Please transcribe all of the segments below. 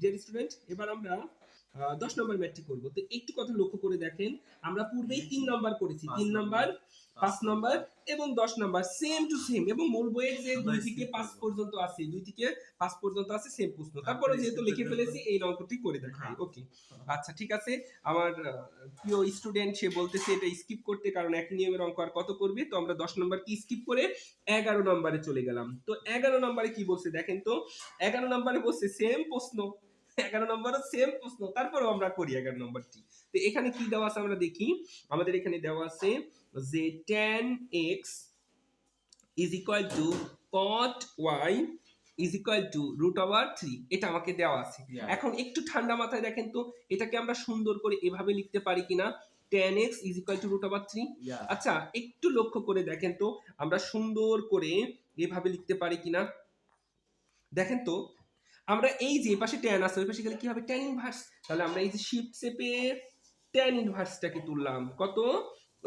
Dear student এবার আমরা দশ নম্বর ম্যাথটি করব। তো একটু কথা লক্ষ্য করে দেখেন আমরা পূর্বেই তিন নম্বর করেছি। তিন নম্বর পাঁচ নম্বর এবং দশ নম্বর সেম টু সেম এবং মূল বইয়ের যে দুই থেকে পাঁচ। পর্যন্ত আছে দুই থেকে পাঁচ পর্যন্ত আছে সেম প্রশ্ন। তারপরে যেহেতু লিখে ফেলেছি এই অঙ্কটি করে দেখাই। হ্যাঁ। ওকে আচ্ছা ঠিক আছে। আমার প্রিয় স্টুডেন্ট সে বলতেছে এটা স্কিপ করতে কারণ একই নিয়মের অঙ্ক আর কত করবে? তো আমরা দশ নম্বর কি স্কিপ করে এগারো নম্বরে চলে গেলাম। তো এগারো নম্বরে কি বলছে? দেখেন তো এগারো নম্বরে বলছে সেম প্রশ্ন। এগারো নম্বরও সেম প্রশ্ন তারপরেও আমরা করি এগারো নম্বরটি। তো এখানে কি দেওয়া আছে আমরা দেখি আমাদের এখানে দেওয়া আছে যে tan x is equal to cot y is equal to root over three এটা আমাকে দেওয়া আছে। এখন একটু ঠান্ডা মাথায় দেখেন তো এটাকে আমরা সুন্দর করে এভাবে লিখতে পারি কিনা? Tan x is equal to root over three আচ্ছা একটু লক্ষ্য করে দেখেন তো আমরা সুন্দর করে এভাবে লিখতে পারি কিনা? দেখেন তো আমরা এই যে পাশে ট্যান আছে ওই পাশে গেলে কি হবে? ট্যান ইনভার্স তাহলে আমরা এই যে শিফট চেপে ট্যান ইনভার্সটাকে তুললাম। কত?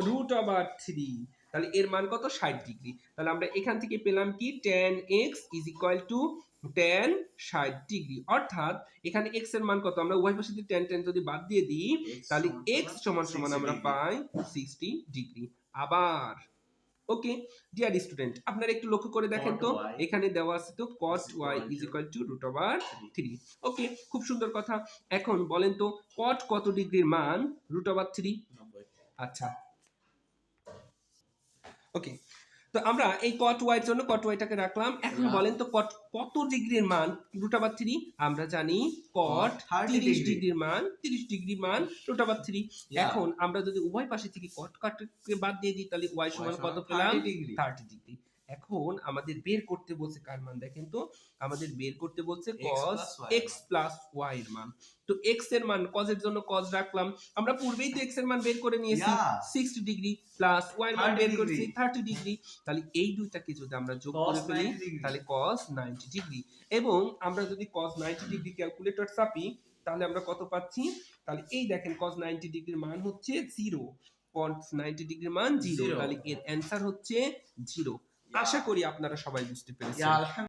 রুট ওভার থ্রি তাহলে এর মান কত? ষাট ডিগ্রি তাহলে আমরা এখান থেকে পেলাম কি? Tan x is equal to tan ষাট ডিগ্রি অর্থাৎ এখানে এক্সের মান কত? আমরা উভয় পাশে যদি ট্যান ট্যান যদি বাদ দিয়ে দিই তাহলে এক্স সমান সমান আমরা পাই সিক্সটি ডিগ্রি আবার ওকে ডিয়ার স্টুডেন্ট আপনারা একটু লক্ষ্য করে দেখেন তো এখানে দেওয়া আছে তো cos is y equal is to equal to root over three okay খুব সুন্দর কথা। এখন বলেন তো cot কত ডিগ্রির মান? রুট ওভার থ্রি আচ্ছা। ওকে তো আমরা এই কট ওয়াই এর জন্য কট ওয়াইটাকে রাখলাম। এখন বলেন তো কট কত ডিগ্রির মান? রুট ওভার থ্রি আমরা জানি কট 30 তিরিশ ডিগ্রির মান তিরিশ ডিগ্রি মান রুট ওভার থ্রি এখন আমরা যদি উভয় পাশে থেকে কট কাটকে বাদ দিয়ে দিই তাহলে ওয়াই সমান কত পেলাম? 30 থার্টি ডিগ্রি এখন আমাদের বের করতে বলছে কার মান দেখেন তো? আমাদের বের করতে বলছে cos x প্লাস y এর মান। তো x এর মান cos এর জন্য cos রাখলাম। আমরা পূর্বেই তো x এর মান বের করে নিয়েছি। Yeah. 60 ডিগ্রি প্লাস y এর মান বের করেছি 30 ডিগ্রি তাহলে এই দুইটাকে যদি আমরা যোগ করে ফেলি তাহলে cos 90 ডিগ্রি এবং আমরা যদি cos 90 ডিগ্রি ক্যালকুলেটর চাপি তাহলে আমরা কত পাচ্ছি? তাহলে এই দেখেন cos 90 ডিগ্রির মান হচ্ছে 0 cos 90 ডিগ্রির মান 0 Zero। তাহলে এর অ্যানসার হচ্ছে 0 আশা করি আপনারা সবাই বুঝতে পেরেছেন।